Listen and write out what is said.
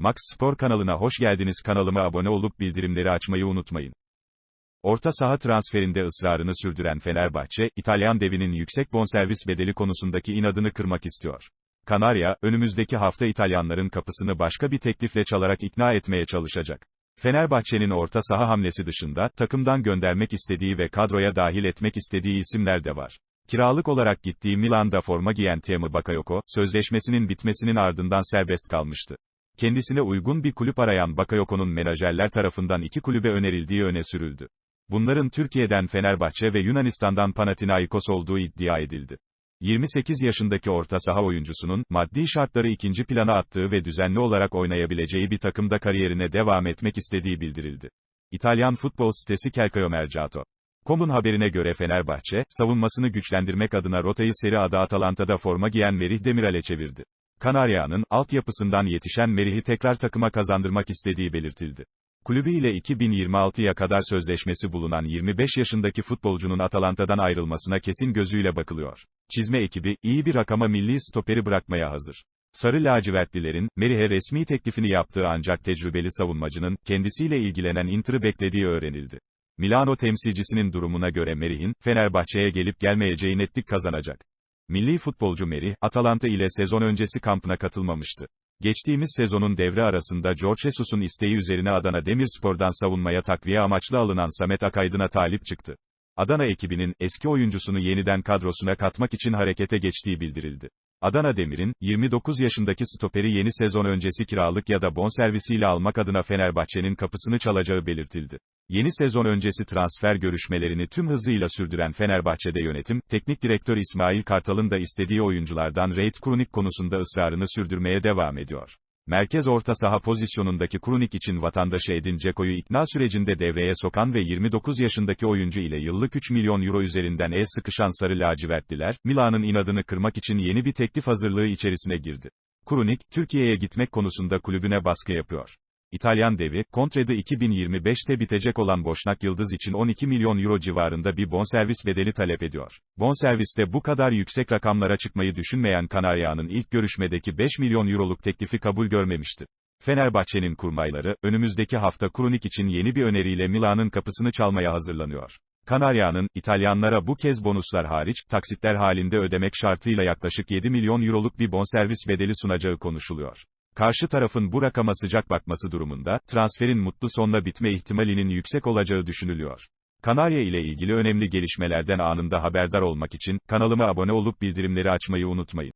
Max Spor kanalına hoş geldiniz. Kanalıma abone olup bildirimleri açmayı unutmayın. Orta saha transferinde ısrarını sürdüren Fenerbahçe, İtalyan devinin yüksek bonservis bedeli konusundaki inadını kırmak istiyor. Kanarya, önümüzdeki hafta İtalyanların kapısını başka bir teklifle çalarak ikna etmeye çalışacak. Fenerbahçe'nin orta saha hamlesi dışında, takımdan göndermek istediği ve kadroya dahil etmek istediği isimler de var. Kiralık olarak gittiği Milan'da forma giyen Temi Bakayoko, sözleşmesinin bitmesinin ardından serbest kalmıştı. Kendisine uygun bir kulüp arayan Bakayoko'nun menajerler tarafından iki kulübe önerildiği öne sürüldü. Bunların Türkiye'den Fenerbahçe ve Yunanistan'dan Panathinaikos olduğu iddia edildi. 28 yaşındaki orta saha oyuncusunun, maddi şartları ikinci plana attığı ve düzenli olarak oynayabileceği bir takımda kariyerine devam etmek istediği bildirildi. İtalyan futbol sitesi Calcio Mercato. Kom'un haberine göre Fenerbahçe, savunmasını güçlendirmek adına rotayı Serie A'da Atalanta'da forma giyen Merih Demiral'e çevirdi. Kanarya'nın, altyapısından yetişen Merih'i tekrar takıma kazandırmak istediği belirtildi. Kulübü ile 2026'ya kadar sözleşmesi bulunan 25 yaşındaki futbolcunun Atalanta'dan ayrılmasına kesin gözüyle bakılıyor. Çizme ekibi, iyi bir rakama milli stoperi bırakmaya hazır. Sarı lacivertlilerin, Merih'e resmi teklifini yaptığı ancak tecrübeli savunmacının, kendisiyle ilgilenen Inter'ı beklediği öğrenildi. Milano temsilcisinin durumuna göre Merih'in, Fenerbahçe'ye gelip gelmeyeceği netlik kazanacak. Milli futbolcu Merih, Atalanta ile sezon öncesi kampına katılmamıştı. Geçtiğimiz sezonun devre arasında George Jesus'un isteği üzerine Adana Demirspor'dan savunmaya takviye amaçlı alınan Samet Akaydın'a talip çıktı. Adana ekibinin, eski oyuncusunu yeniden kadrosuna katmak için harekete geçtiği bildirildi. Adana Demir'in, 29 yaşındaki stoperi yeni sezon öncesi kiralık ya da bonservisiyle almak adına Fenerbahçe'nin kapısını çalacağı belirtildi. Yeni sezon öncesi transfer görüşmelerini tüm hızıyla sürdüren Fenerbahçe'de yönetim, teknik direktör İsmail Kartal'ın da istediği oyunculardan Reit Krunik konusunda ısrarını sürdürmeye devam ediyor. Merkez orta saha pozisyonundaki Krunik için vatandaşı Edin Dzeko'yu ikna sürecinde devreye sokan ve 29 yaşındaki oyuncu ile yıllık 3 milyon euro üzerinden el sıkışan Sarı Lacivertliler, Milan'ın inadını kırmak için yeni bir teklif hazırlığı içerisine girdi. Krunik, Türkiye'ye gitmek konusunda kulübüne baskı yapıyor. İtalyan devi, kontrede 2025'te bitecek olan Boşnak Yıldız için 12 milyon euro civarında bir bonservis bedeli talep ediyor. Bonserviste bu kadar yüksek rakamlara çıkmayı düşünmeyen Kanarya'nın ilk görüşmedeki 5 milyon euroluk teklifi kabul görmemişti. Fenerbahçe'nin kurmayları, önümüzdeki hafta Krunik için yeni bir öneriyle Milan'ın kapısını çalmaya hazırlanıyor. Kanarya'nın, İtalyanlara bu kez bonuslar hariç, taksitler halinde ödemek şartıyla yaklaşık 7 milyon euroluk bir bonservis bedeli sunacağı konuşuluyor. Karşı tarafın bu rakama sıcak bakması durumunda, transferin mutlu sonla bitme ihtimalinin yüksek olacağı düşünülüyor. Kanarya ile ilgili önemli gelişmelerden anında haberdar olmak için, kanalıma abone olup bildirimleri açmayı unutmayın.